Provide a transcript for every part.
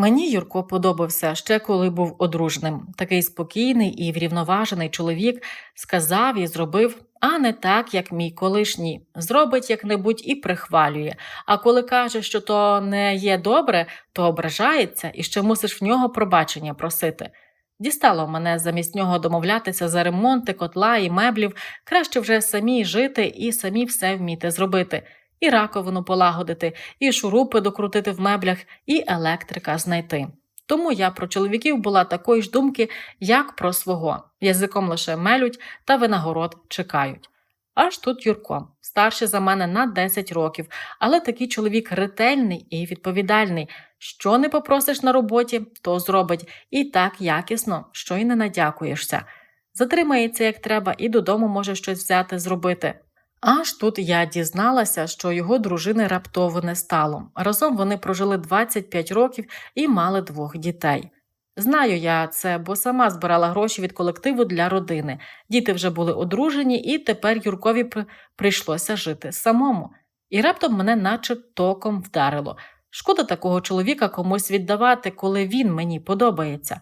Мені Юрко подобався ще коли був одружним. Такий спокійний і врівноважений чоловік сказав і зробив, а не так, як мій колишній. Зробить як-небудь і прихвалює. А коли каже, що то не є добре, то ображається і ще мусиш в нього пробачення просити. Дістало мене замість нього домовлятися за ремонти, котла і меблів, краще вже самі жити і самі все вміти зробити. І раковину полагодити, і шурупи докрутити в меблях, і електрика знайти. Тому я про чоловіків була такої ж думки, як про свого. Язиком лише мелють та винагород чекають. Аж тут Юрко, старший за мене на 10 років, але такий чоловік ретельний і відповідальний. Що не попросиш на роботі, то зробить і так якісно, що й не надякуєшся. Затримається як треба і додому може щось взяти зробити. Аж тут я дізналася, що його дружини раптово не стало. Разом вони прожили 25 років і мали двох дітей. Знаю я це, бо сама збирала гроші від колективу для родини. Діти вже були одружені, і тепер Юркові прийшлося жити самому. І раптом мене наче током вдарило. Шкода такого чоловіка комусь віддавати, коли він мені подобається.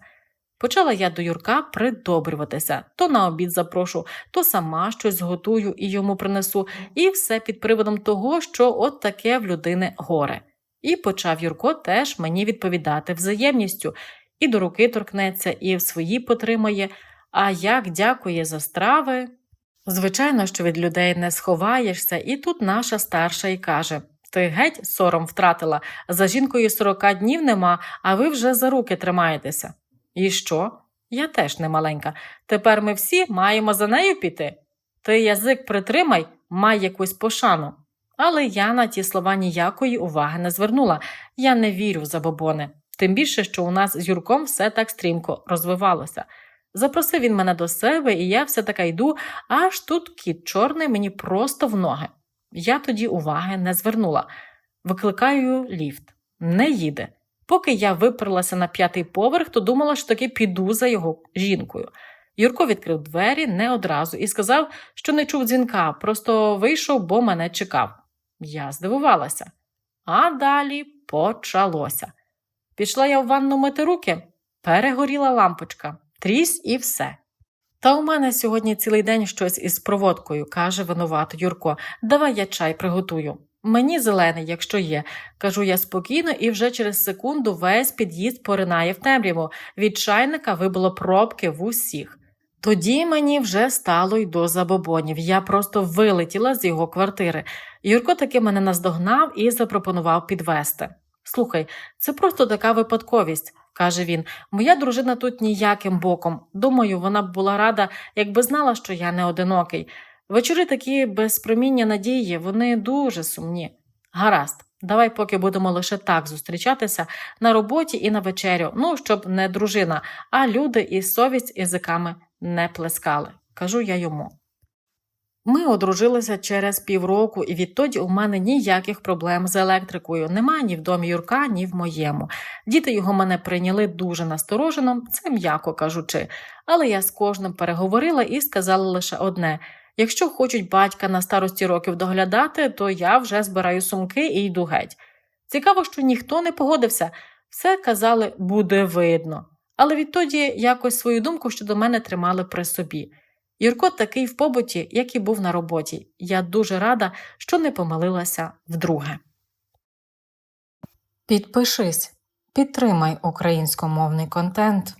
Почала я до Юрка придобрюватися, то на обід запрошу, то сама щось зготую і йому принесу, і все під приводом того, що от таке в людини горе. І почав Юрко теж мені відповідати взаємністю, і до руки торкнеться, і в свої потримає. А як дякує за страви. Звичайно, що від людей не сховаєшся, і тут наша старша й каже: Ти геть сором втратила, за жінкою 40 днів нема, а ви вже за руки тримаєтеся. І що? Я теж не маленька. Тепер ми всі маємо за нею піти. Ти язик притримай, май якусь пошану. Але я на ті слова ніякої уваги не звернула. Я не вірю в забобони. Тим більше, що у нас з Юрком все так стрімко розвивалося. Запросив він мене до себе, і я все така йду, аж тут кіт чорний мені просто в ноги. Я тоді уваги не звернула. Викликаю ліфт. Не їде. Поки я виперлася на п'ятий поверх, то думала, що таки піду за його жінкою. Юрко відкрив двері не одразу і сказав, що не чув дзвінка, просто вийшов, бо мене чекав. Я здивувалася. А далі почалося. Пішла я в ванну мити руки, перегоріла лампочка, трісь і все. Та у мене сьогодні цілий день щось із проводкою, каже винувато Юрко. Давай я чай приготую. Мені зелений, якщо є, кажу я спокійно, і вже через секунду весь під'їзд поринає в темряву. Від чайника вибило пробки в усіх. Тоді мені вже стало й до забобонів. Я просто вилетіла з його квартири. Юрко таки мене наздогнав і запропонував підвести. Слухай, це просто така випадковість, каже він. Моя дружина тут ніяким боком. Думаю, вона б була рада, якби знала, що я не одинокий. Вечори такі без проміння надії, вони дуже сумні. Гаразд, давай поки будемо лише так зустрічатися на роботі і на вечерю, ну, щоб не дружина, а люди і совість язиками не плескали, кажу я йому. Ми одружилися через півроку, і відтоді у мене ніяких проблем з електрикою. Нема ні в домі Юрка, ні в моєму. Діти його мене прийняли дуже насторожено, це м'яко кажучи. Але я з кожним переговорила і сказала лише одне: якщо хочуть батька на старості років доглядати, то я вже збираю сумки і йду геть. Цікаво, що ніхто не погодився. Все казали, буде видно. Але відтоді якось свою думку щодо мене тримали при собі. Юрко такий в побуті, як і був на роботі. Я дуже рада, що не помилилася вдруге. Підпишись, підтримай українськомовний контент.